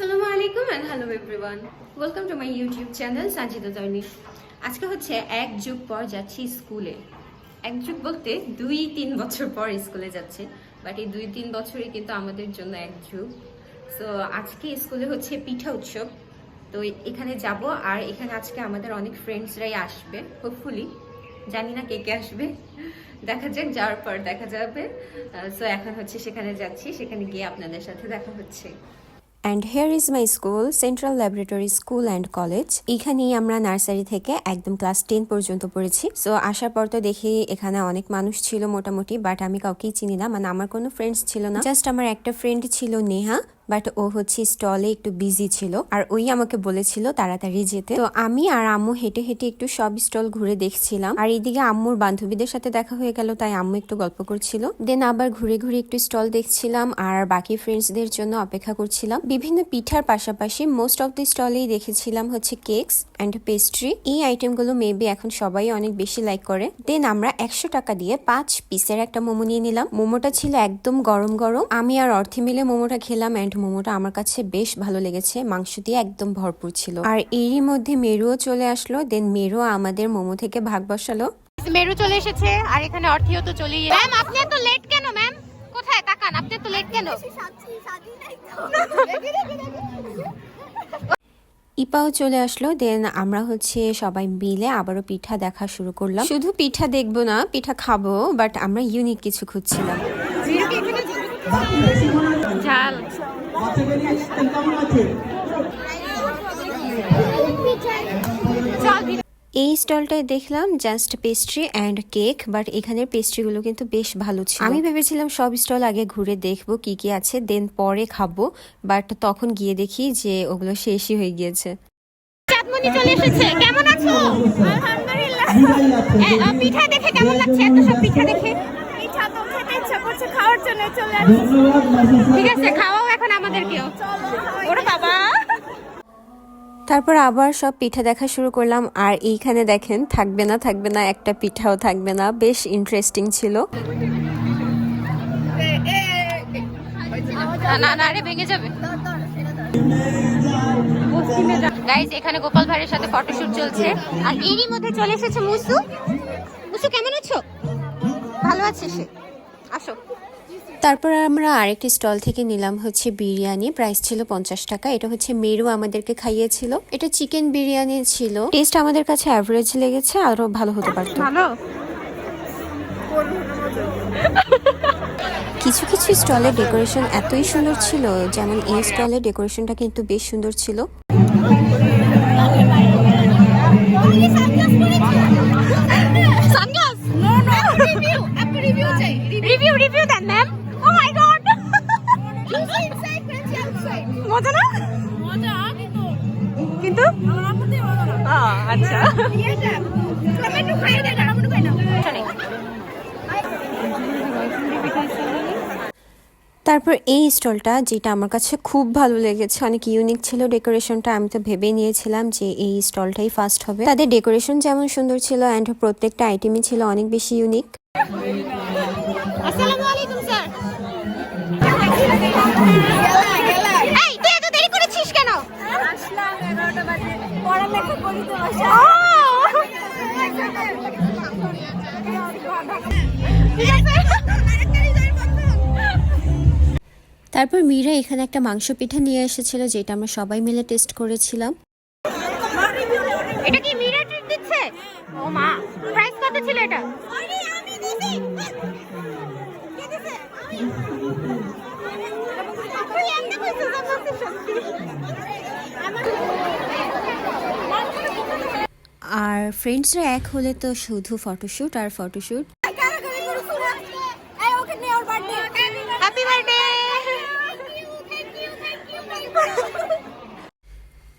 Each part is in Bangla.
আসসালামু আলাইকুম and hello everyone welcome to my YouTube channel Sajida journey আজকে হচ্ছে এক যুগ পর যাচ্ছি স্কুলে। এক যুগ বলতে দুই তিন বছর পর স্কুলে যাচ্ছে বাট এই দুই তিন বছরই কিন্তু আমাদের জন্য এক যুগ। সো আজকে স্কুলে হচ্ছে পিঠা উৎসব। তো এখানে যাব আর এখানে আজকে আমাদের অনেক ফ্রেন্ডসরাই আসবে হোপফুলি জানি না কে কে আসবে। দেখা যাক, যাওয়ার পর দেখা যাবে। সো এখন হচ্ছে সেখানে যাচ্ছি, সেখানে গিয়ে আপনাদের সাথে দেখা হচ্ছে। And here is my school central laboratory school and college এখানেই আমরা নার্সারি থেকে একদম ক্লাস টেন পর্যন্ত পড়েছি। সো আসার পর তো দেখি এখানে অনেক মানুষ ছিল মোটামুটি বাট আমি কাউকেই চিনি না। মানে আমার কোনো ফ্রেন্ডস ছিল না। জাস্ট আমার একটা ফ্রেন্ড ছিল নেহা। বাট ও হচ্ছে স্টলে একটু বিজি ছিল আর ওই আমাকে বলেছিল তাড়াতাড়ি যেতে। তো আমি আর আম্মু হেঁটে হেঁটে একটু সব স্টল ঘুরে দেখছিলাম। আর এইদিকে আম্মুর বান্ধবীদের সাথে দেখা হয়ে গেল, তাই আম্মু একটু গল্প করছিল। দেন আবার ঘুরে ঘুরে একটু স্টল দেখছিলাম আর বাকি ফ্রেন্ডসদের জন্য অপেক্ষা করছিলাম। বিভিন্ন পিঠার পাশাপাশি মোস্ট অফ দি স্টলেই দেখেছিলাম হচ্ছে কেকস অ্যান্ড পেস্ট্রি এই আইটেমগুলো মেবি এখন সবাই অনেক বেশি লাইক করে। দেন আমরা একশো টাকা দিয়ে পাঁচ পিসের একটা মোমো নিয়ে নিলাম। মোমোটা ছিল একদম গরম গরম। আমি আর অর্থে মিলে মোমোটা খেলাম অ্যান্ড মোমোটা আমার কাছে বেশ ভালো লেগেছে মাংস দিয়ে একদম ভরপুর ছিল। আর এরই মধ্যে মেরুও চলে আসলো দেন মেরু আমাদের মোমো থেকে ভাগ বসালো। মেরু চলে এসেছে আর এখানে অর্থিও তো চলেই ম্যাম আপনি এত লেট কেন ম্যাম? কোথায়? তাকান আপনি এত লেট কেন? ইপাও চলে আসলো দেন আমরা হচ্ছে সবাই মিলে আবারও পিঠা দেখা শুরু করলাম। শুধু পিঠা দেখব না পিঠা খাব বাট আমরা ইউনিক কিছু খুঁজছিলাম। এই স্টলটায় দেখলাম just pastry and cake but এখানের পেস্ট্রিগুলো কিন্তু বেশ ভালো ছিল। আমি ভেবেছিলাম সব স্টল আগে ঘুরে দেখব কি কি আছে দেন পরে খাব বাট তখন গিয়ে দেখি যে ওগুলো শেষই হয়ে গিয়েছে। চাঁদমণি চলে এসেছে কেমন আছো? আলহামদুলিল্লাহ। পিঠা দেখে কেমন লাগছে? এত সব পিঠা দেখে? খেতে খাওয়ার জন্য চলে ঠিক আছে খাওয়াও এখন আমাদেরকেও ওরে বাবা। তারপর আবার সব পিঠা দেখা শুরু করলাম আর এইখানে দেখেন থাকবে না থাকবে না একটা পিঠাও থাকবে না। বেশ ইন্টারেস্টিং ছিল। না না না ভেঙে যাবে। গাইজ এখানে গোপাল ভাইয়ের সাথে ফটোশুট চলছে। আর এরই মধ্যে চলে এসেছে মুসু। মুসু কেমন আছো? ভালো আছে সে। আসো। তারপর আমরা আরেকটি স্টল থেকে নিলাম হচ্ছে বিরিয়ানি। প্রাইস ছিল পঞ্চাশ টাকা। এটা হচ্ছে মেরু আমাদেরকে খাইয়েছিল। এটা চিকেন বিরিয়ানি ছিল। টেস্ট আমাদের কাছে অ্যাভারেজ লেগেছে আরও ভালো হতে পারতো। ভালো? কিছু কিছু স্টলের ডেকোরেশন এতই সুন্দর ছিল যেমন এই স্টলের ডেকোরেশনটা কিন্তু বেশ সুন্দর ছিল। রিভিউ দেন ম্যাম ও মাই গড মজা না? কিন্তু? আচ্ছা। তারপর এই স্টলটা যেটা আমার কাছে খুব ভালো লেগেছে অনেক ইউনিক ছিল ডেকোরেশনটা আমি তো ভেবে নিয়েছিলাম যে এই স্টলটাই ফার্স্ট হবে। তাদের ডেকোরেশন যেমন সুন্দর ছিল অ্যান্ড প্রত্যেকটা আইটেমই ছিল অনেক বেশি ইউনিক আসসালামু আলাইকুম স্যার। এই তুই এত দেরি করেছিস কেন? আসলাম এগারোটা বাজে। পড়ালেখা করি তো বাসা। ঠিক আছে। তারপর মীরা এখানে একটা মাংস পিঠা নিয়ে এসেছিল যেটা আমরা সবাই মিলে টেস্ট করেছিলাম। এটা কি মিরা ট্রিট দিচ্ছে? ও মা প্রাইস কত ছিল এটা? আর ফ্রেন্ডসরা এক হলে তো শুধু ফটোশ্যুট আর ফটোশ্যুট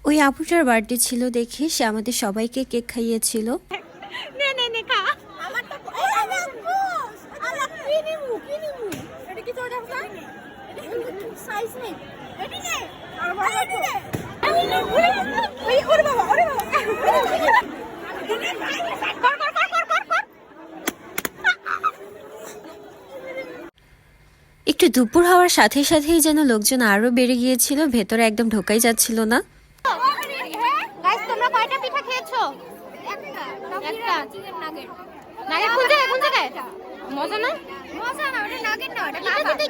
ওই আপুটার বার্থডে ছিল দেখে সে আমাদের সবাইকে কেক খাইয়েছিল নে নে নে খা আমার তো এই আমার বস আলা কি নিমু কি নিমু এটা কি তোর দেখছ সাইজ নেই এটি নে আর ভালো এটি নে ওই ওরে বাবা ওরে বাবা কর কর কর কর কর কর একটু দুপুর হওয়ার সাথে সাথেই যেন লোকজন আরও বেড়ে গিয়েছিল ভেতরে একদম ঢোকাই যাচ্ছিল না। তোমরা কয়টা পিঠা খেয়েছো? একটা। একটা। চিকেন নাগেট নাগেট কোন জায়গায়? কোন জায়গায়? মজা না? মজা না ওটা নাগেট না ওটা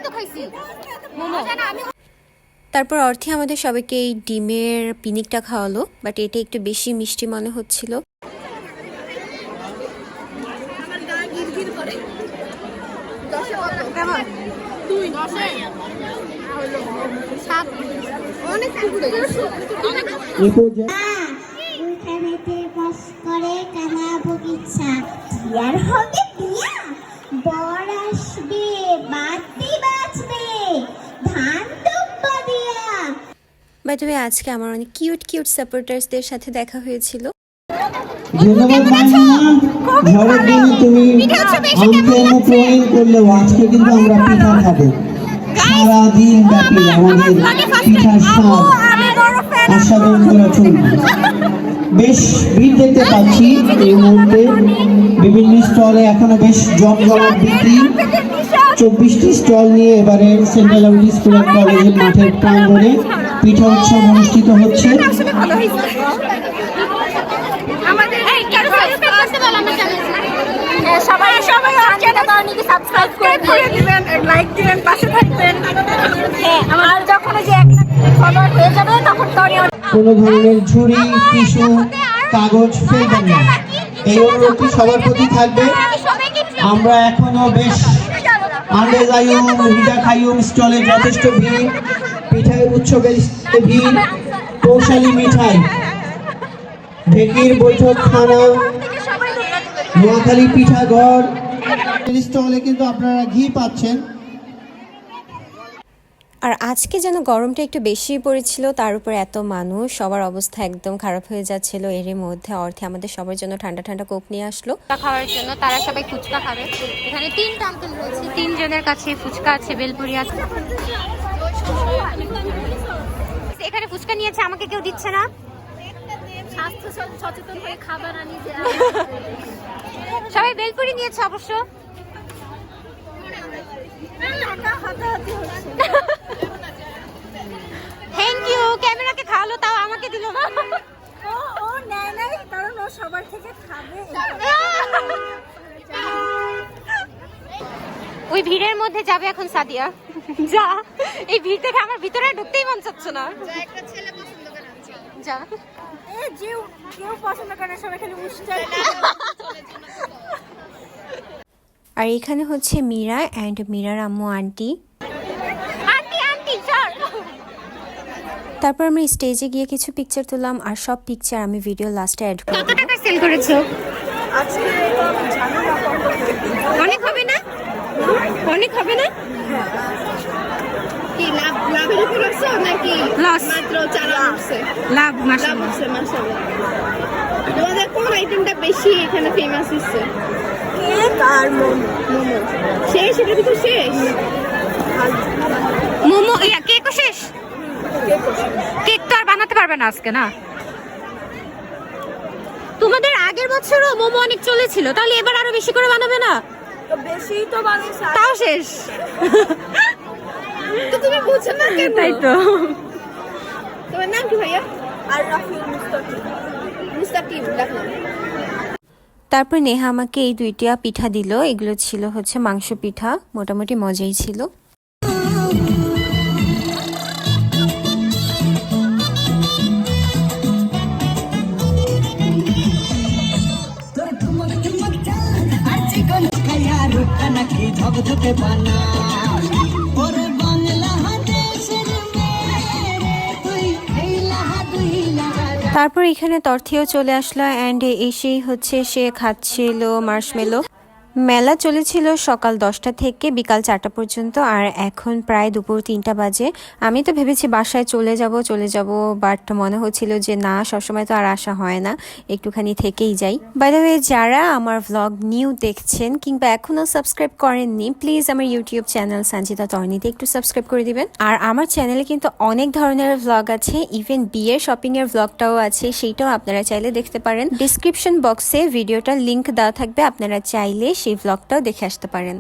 তো খাইছি। তারপর অর্থে আমাদের সবাইকে এই ডিমের পিনিকটা খাওয়ালো বাট এটা একটু বেশি মিষ্টি মনে হচ্ছিল। করে। কানা বগিচা আর হবে? বাই দ্য আজকে আমার অনেক কিউট কিউট সাপোর্টার্সদের সাথে দেখা হয়েছিল। ধন্যবাদ ঝড়ের দিনে তুমি আমকে অনুপ্রয়ণ করলেও আজকে কিন্তু আমরা পিঠা খাব। সারাদিন ব্যাপী আমাদের পিঠার স্বাদ আস্বাদন করা চলবে বেশ ভিড় দেখতে পাচ্ছি এই মুহূর্তে। বিভিন্ন স্টলে এখনও বেশ জমজমাট বিক্রি। চব্বিশটি স্টল নিয়ে এবারে সেন্ট্রাল আউট স্কুল অ্যান্ড কলেজের মাঠের প্রাঙ্গণে পিঠা উৎসব অনুষ্ঠিত হচ্ছে। আমাদের এই কারও সাবস্ক্রাইব করতে বল আমরা সবাই সবাই সাবস্ক্রাইব করে দিবেন লাইক দিবেন পাশে থাকবেন। আর যখন যে এক ফলোয়ার হয়ে যাবে তখন কোনো ধরনের ঝুড়ি টিস্যু কাগজ ফেলবেন না। এই অনুরোধটি সবার প্রতি থাকবে। আমরা এখনও বেশ আন্ডে যাইম হিডা খাইম স্টলে যথেষ্ট ভিড়। পিঠাই উৎসবের ভিড় কৌশালী মিঠাই। ঢেকির বৈঠক খানা নোয়াখালী পিঠা ঘর স্টলে কিন্তু আপনারা ঘি পাচ্ছেন। আর আজকে যেন গরমটা একটু বেশি পড়েছিল তার উপর এত মানুষ সবার অবস্থা একদম খারাপ হয়ে যাচ্ছিল। এরই মধ্যে অর্থে আমাদের সবার জন্য ঠান্ডা ঠান্ডা কোপ নিয়ে আসলো। খাওয়ার জন্য তারা সবাই ফুচকা খাবে। এখানে তিনটা আঙ্কেল রয়েছে। তিনজনের কাছে ফুচকা আছে বেলপুরি আছে। এখানে ফুচকা নিয়েছে আমাকে কেউ দিচ্ছে না। স্বাস্থ্য সচেতন হয়ে খাবার আনি সবাই বেলপুরি নিয়েছে অবশ্য। থ্যাংক ইউ ক্যামেরাকে খাওয়ালো তাও আমাকে দিল না। ও ও নেয় নাই কারণ ও সবার থেকে খাবে। ওই ভিড়ের মধ্যে যাবে এখন সাদিয়া। যা। এই ভিড় দেখে আমার ভিতরে আর ঢুকতেই মন চাচ্ছে না। যা এ জিও কেউ পছন্দ করে সবাই খালি উষ্টাই আর এখানে হচ্ছে মীরা অ্যান্ড মীরার আম্মু আন্টি। আন্টি আন্টি চল। তারপর আমরা স্টেজে গিয়ে কিছু পিকচার তুললাম আর সব পিকচার আমি ভিডিও লাস্টে অ্যাড কত টাকা সেল করেছ? আজকে তো না কত। অনেক হবে না? অনেক হবে না? কি লাভ লাভের উপর আছে নাকি লস মাত্র চারা উঠছে লাভ লাভ মাশাআল্লাহ। উঠছে মাসাল্লাহ তোমাদের কোন আইটেমটা বেশি এখানে ফেমাস হচ্ছে? কেক আর মোমো। মোমো শেষ? এটা কিন্তু শেষ? মোমো ইয়া কেকও শেষ? কেক তো আর বানাতে পারবে না আজকে না? তোমাদের আগের বছরও মোমো অনেক চলেছিল তাহলে এবার আরও বেশি করে বানাবে না? বেশি তো বানিয়েছে আর তাও শেষ। তো তুমি বুঝছ না কেন? তাই তো। তোমার নাম কি ভাইয়া? আর রাফিল মুস্তাকিম মুস্তাকিম তারপর নেহা আমাকে এই দুইটা পিঠা দিল। এগুলো ছিল হচ্ছে মাংস পিঠা মোটামুটি মজাই ছিল। তারপর এখানে তর্থিও চলে আসলো অ্যান্ড এসেই হচ্ছে সে খাচ্ছিল মার্শমেলো মেলা চলেছিল সকাল দশটা থেকে বিকাল চারটা পর্যন্ত, আর এখন প্রায় দুপুর তিনটা বাজে। আমি তো ভেবেছি বাসায় চলে যাব চলে যাব বাট মনে হচ্ছিল যে না, সবসময় তো আর আসা হয় না, একটুখানি থেকেই যাই। বাই দ্য যারা আমার ভ্লগ নিউ দেখছেন কিংবা এখনও সাবস্ক্রাইব করেননি প্লিজ আমার ইউটিউব চ্যানেল সঞ্চিতা তর্নিতে একটু সাবস্ক্রাইব করে দিবেন। আর আমার চ্যানেলে কিন্তু অনেক ধরনের ভ্লগ আছে ইভেন বিয়ের শপিংয়ের ভ্লগটাও আছে, সেইটাও আপনারা চাইলে দেখতে পারেন। ডিসক্রিপশন বক্সে ভিডিওটার লিঙ্ক দেওয়া থাকবে, আপনারা চাইলে সেই ভ্লগটাও দেখে আসতে পারেন।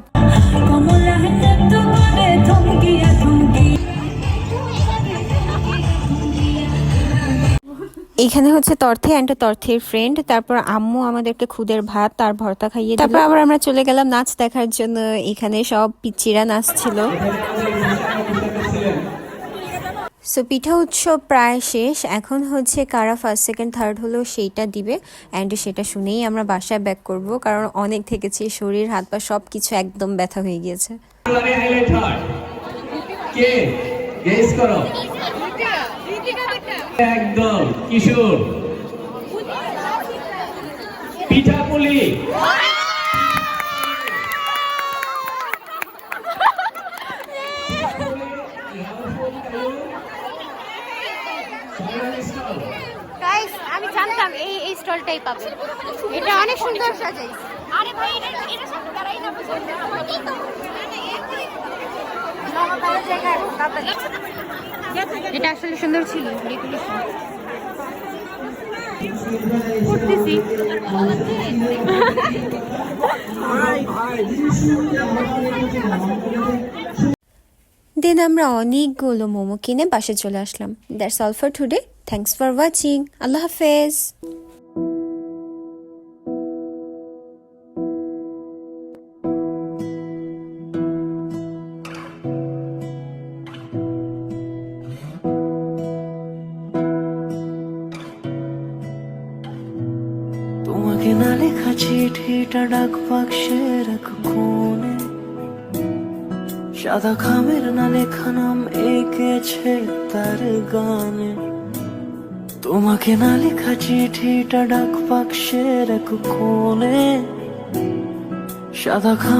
এখানে হচ্ছে তর্থে অ্যান্ড তর্থের ফ্রেন্ড তারপর আম্মু আমাদেরকে খুদের ভাত তার ভর্তা খাইয়ে তারপর আবার আমরা চলে গেলাম নাচ দেখার জন্য। এখানে সব পিচ্চিরা নাচছিল। সো পিঠা উৎসব প্রায় শেষ। এখন হচ্ছে কারা ফার্স্ট সেকেন্ড থার্ড হলো সেইটা দিবে। অ্যান্ড সেটা শুনেই আমরা বাসায় ব্যাক করব, কারণ অনেক থেকেছি, শরীর, হাত পা সব কিছু একদম ব্যথা হয়ে গিয়েছে। একদম, কিশোর। পিঠাপুলি গাইস আমি জানতাম এই এই স্টলটাই পাবে। এটা অনেক সুন্দর সাজাই আরে ভাই এটা এটা সামনে দাঁড়াই না বুঝলি তো এটা আসলে সুন্দর ছিল ডেকোরেশন দেন আমরা অনেকগুলো মোমো কিনে বাসে চলে আসলাম। That's all for today thanks for watching আল্লাহ হাফেজ তোমাকে না লেখা চিঠিটা ডাক বাক্সের এক কোণে সাদা খামের না লেখা নাম এঁকেছে তার গানে তোমাকে না লেখা চিঠিটা ডাক বাক্সের এক কোণে সাদা খাম